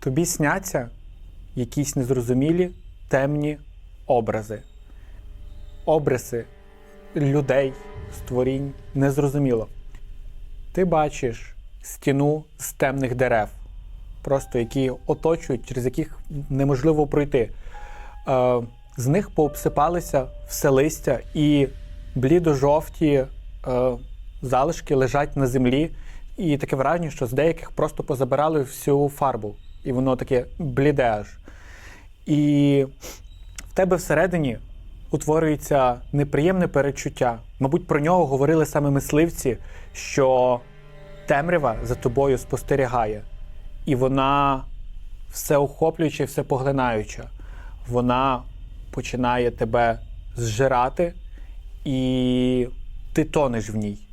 Тобі сняться якісь незрозумілі темні образи, обриси людей, створінь, незрозуміло. Ти бачиш стіну з темних дерев, просто які оточують, через яких неможливо пройти. Е, з них пообсипалися все листя і блідо-жовті е, залишки лежать на землі, і таке враження, що з деяких просто позабирали всю фарбу, і воно таке бліде аж. І в тебе всередині утворюється неприємне перечуття. Мабуть, про нього говорили саме мисливці, що темрява за тобою спостерігає, і вона всеохоплююча, і всепоглинаюча. Вона починає тебе зжирати, і ти тонеш в ній.